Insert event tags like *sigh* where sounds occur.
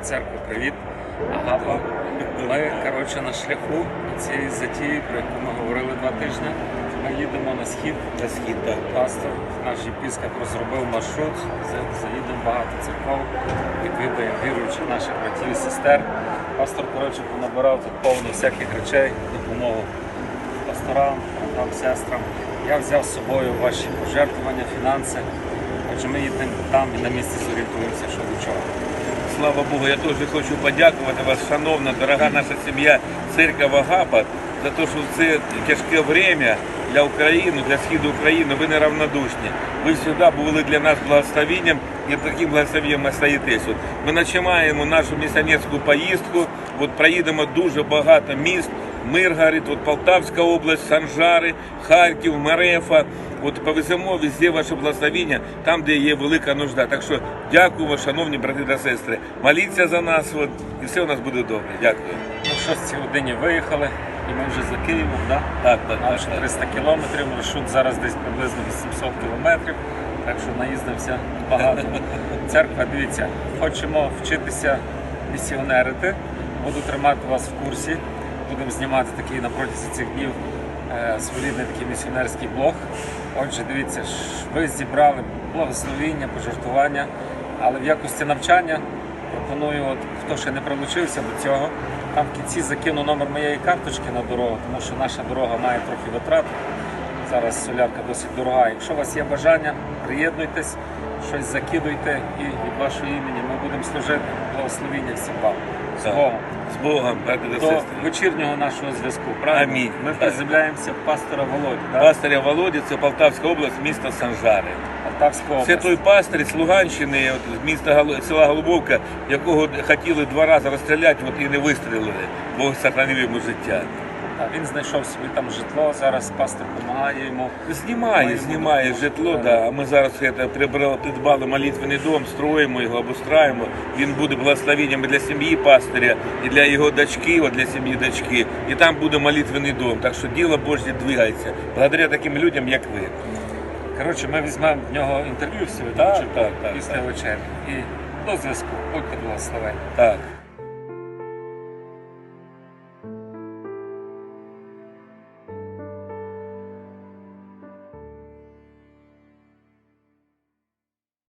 церкви. Привіт, Агапа. Ми, коротше, на шляху цієї затії, про яку ми говорили два тижні. Ми їдемо на схід. На схід, так. Пастор, наш єпископ розробив маршрут, за- заїдемо в багато церков, відвідаємо віруючих наших братів і сестер. Пастор, коротше, понабирав тут повно всяких речей, допомогу пасторам, братам, сестрам. Я взяв з собою ваші пожертвування, фінанси. Отже, ми їдемо там і на місці зорієнтуємося, що до чого. Слава Богу, я теж хочу подякувати вас, шановна, дорога наша сім'я, церква Агапа, за те, що в це тяжке время для України, для східу України, ви не равнодушні. Ви завжди були для нас благословенням і таким благословенням остаєтесь. Ми починаємо нашу місіонерську поїздку, от проїдемо дуже багато міст, Миргород, от Полтавська область, Санжари, Харків, Мерефа. От повеземо везде ваше благословення, там, де є велика нужда. Так що дякую, шановні брати та сестри. Моліться за нас, от, і все у нас буде добре. Дякую. Ми в 6 годині виїхали, і ми вже за Києвом, да? Так, так, Нам так, ще так. 300 кілометрів, маршрут зараз десь приблизно 800 кілометрів, так що наїздимося багато. *laughs* Церква, дивіться, хочемо вчитися місіонерити, буду тримати вас в курсі, будемо знімати такий на протязі цих днів е, своєрідний такий місіонерський блог. Отже, дивіться, ви зібрали благословіння, пожертвування, але в якості навчання пропоную, от, хто ще не прилучився до цього, там в кінці закину номер моєї карточки на дорогу, тому що наша дорога має трохи витрат. Зараз солярка досить дорога. Якщо у вас є бажання, приєднуйтесь, щось закидуйте і від вашого імені ми будемо служити благословіння всім вам. З Богом. З Богом, До вечірнього нашого зв'язку. Правильно? Амінь. Ми приземляємося в пастора Володі, так? Пастиря Володі, це Полтавська область, місто Санжари. Полтавська область. Це той пастир з Луганщини, от, з міста села Голубовка, якого хотіли два рази розстріляти, от і не вистрілили. Бог сохранив йому життя. А він знайшов собі там житло, зараз пастор допомагає йому. Знімає, Має знімає житло, Так. да. ми зараз прибрали, придбали молитвений дом, строїмо його, обустраємо. Він буде благословенням і для сім'ї пастиря, і для його дочки, от для сім'ї дочки. І там буде молитвений дом. Так що діло Божє двигається. Благодаря таким людям, як ви. Коротше, ми візьмемо в нього інтерв'ю сьогодні Так, чи так, так, після так. вечері. І до зв'язку. Будьте благословені. Так.